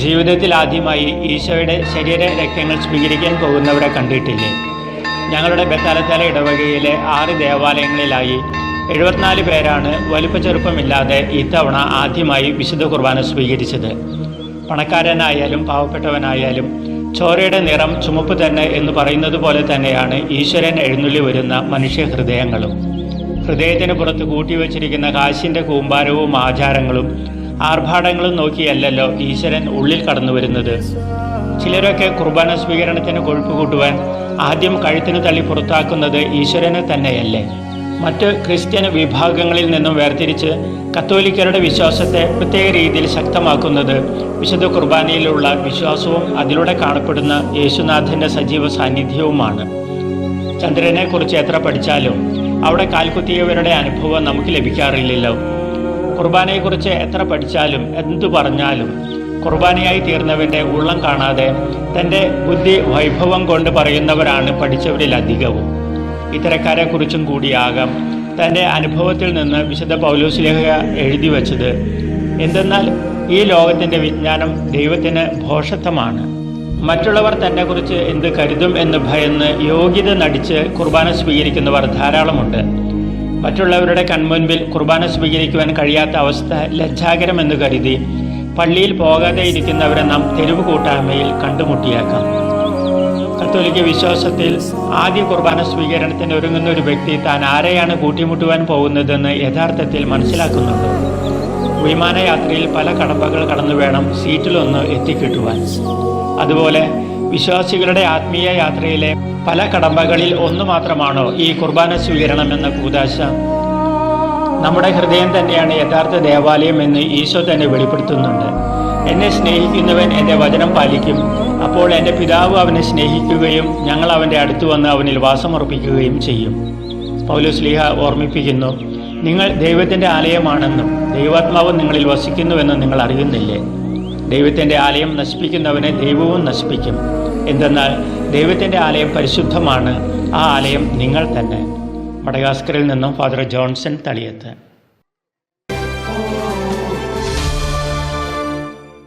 ജീവിതത്തിൽ ആദ്യമായി ഈശോയുടെ ശരീര രക്തങ്ങൾ സ്വീകരിക്കാൻ പോകുന്നവരെ കണ്ടിട്ടില്ലേ? ഞങ്ങളുടെ ബത്താലത്തല ഇടവകയിലെ ആറ് ദേവാലയങ്ങളിലായി എഴുപത്തിനാല് പേരാണ് വലുപ്പ ചെറുപ്പമില്ലാതെ ഇത്തവണ ആദ്യമായി വിശുദ്ധ കുർബാന സ്വീകരിച്ചത്. പണക്കാരനായാലും പാവപ്പെട്ടവനായാലും ചോരയുടെ നിറം ചുമപ്പ് തന്നെ എന്ന് പറയുന്നത് പോലെ തന്നെയാണ് ഈശ്വരൻ എഴുന്നള്ളി വരുന്ന മനുഷ്യ ഹൃദയങ്ങളും ഹൃദയത്തിന് പുറത്ത് കൂട്ടിവച്ചിരിക്കുന്ന കാശിന്റെ കൂമ്പാരവും ആചാരങ്ങളും ആർഭാടങ്ങളും നോക്കിയല്ലല്ലോ ഈശ്വരൻ ഉള്ളിൽ കടന്നു വരുന്നത്. ചിലരൊക്കെ കുർബാന സ്വീകരണത്തിന് കൊഴുപ്പ് കൂട്ടുവാൻ ആദ്യം കഴുത്തിന് തള്ളി പുറത്താക്കുന്നത് ഈശ്വരനെ തന്നെയല്ലേ. മറ്റ് ക്രിസ്ത്യൻ വിഭാഗങ്ങളിൽ നിന്നും വേർതിരിച്ച് കത്തോലിക്കരുടെ വിശ്വാസത്തെ പ്രത്യേക രീതിയിൽ ശക്തമാക്കുന്നത് വിശുദ്ധ കുർബാനയിലുള്ള വിശ്വാസവും അതിലൂടെ കാണപ്പെടുന്ന യേശുനാഥന്റെ സജീവ സാന്നിധ്യവുമാണ്. ചന്ദ്രനെക്കുറിച്ച് എത്ര പഠിച്ചാലും അവിടെ കാൽക്കുത്തിയവരുടെ അനുഭവം നമുക്ക് ലഭിക്കാറില്ലല്ലോ. കുർബാനയെക്കുറിച്ച് എത്ര പഠിച്ചാലും എന്തു പറഞ്ഞാലും കുർബാനയായി തീർന്നവന്റെ ഉള്ളം കാണാതെ തന്റെ ബുദ്ധി വൈഭവം കൊണ്ട് പറയുന്നവരാണ് പഠിച്ചവരിൽ അധികവും. ഇത്തരക്കാരെക്കുറിച്ചും കൂടിയാകാം തന്റെ അനുഭവത്തിൽ നിന്ന് വിശുദ്ധ പൗലോസ്ലേഖ എഴുതി വച്ചത്. എന്തെന്നാൽ ഈ ലോകത്തിന്റെ വിജ്ഞാനം ദൈവത്തിന് ഭോഷത്വമാണ് മറ്റുള്ളവർ തന്നെക്കുറിച്ച് എന്ത് കരുതും എന്ന് ഭയന്ന് യോഗ്യത നടിച്ച് കുർബാന സ്വീകരിക്കുന്നവർ ധാരാളമുണ്ട്. മറ്റുള്ളവരുടെ കൺമുൻപിൽ കുർബാന സ്വീകരിക്കുവാൻ കഴിയാത്ത അവസ്ഥ ലജ്ജാകരമെന്ന് കരുതി പള്ളിയിൽ പോകാതെ ഇരിക്കുന്നവരെ നാം തെരുവ് കൂട്ടായ്മയിൽ കണ്ടുമുട്ടിയേക്കാം. കത്തോലിക്ക വിശ്വാസത്തിൽ ആദ്യ കുർബാന സ്വീകരണത്തിന് ഒരുങ്ങുന്ന ഒരു വ്യക്തി താൻ ആരെയാണ് കൂട്ടിമുട്ടുവാൻ പോകുന്നതെന്ന് യഥാർത്ഥത്തിൽ മനസ്സിലാക്കുന്നുണ്ട്? വിമാനയാത്രയിൽ പല കടമ്പകൾ കടന്നു വേണം സീറ്റിലൊന്ന് എത്തിക്കിട്ടുവാൻ. അതുപോലെ വിശ്വാസികളുടെ ആത്മീയ യാത്രയിലെ പല കടമ്പകളിൽ ഒന്നു മാത്രമാണോ ഈ കുർബാന സ്വീകരണം എന്ന കൂതാശ? നമ്മുടെ ഹൃദയം തന്നെയാണ് യഥാർത്ഥ ദേവാലയം എന്ന് ഈശോ തന്നെ വെളിപ്പെടുത്തുന്നുണ്ട്. എന്നെ സ്നേഹിക്കുന്നവൻ എന്റെ വചനം പാലിക്കും. അപ്പോൾ എന്റെ പിതാവ് അവനെ സ്നേഹിക്കുകയും ഞങ്ങൾ അവന്റെ അടുത്ത് വന്ന് അവനിൽ വാസമുറപ്പിക്കുകയും ചെയ്യും. പൗലോസ്ലിഹ ഓർമ്മിപ്പിക്കുന്നു നിങ്ങൾ ദൈവത്തിന്റെ ആലയമാണെന്നും ദൈവാത്മാവ് നിങ്ങളിൽ വസിക്കുന്നുവെന്നും നിങ്ങൾ അറിയുന്നില്ലേ? ദൈവത്തിന്റെ ആലയം നശിപ്പിക്കുന്നവനെ ദൈവവും നശിപ്പിക്കും. എന്തെന്നാൽ ദൈവത്തിന്റെ ആലയം പരിശുദ്ധമാണ് ആ ആലയം നിങ്ങൾ തന്നെ. മടഗാസ്കറിൽ നിന്നും ഫാദർ ജോൺസൺ തളിയത്ത്.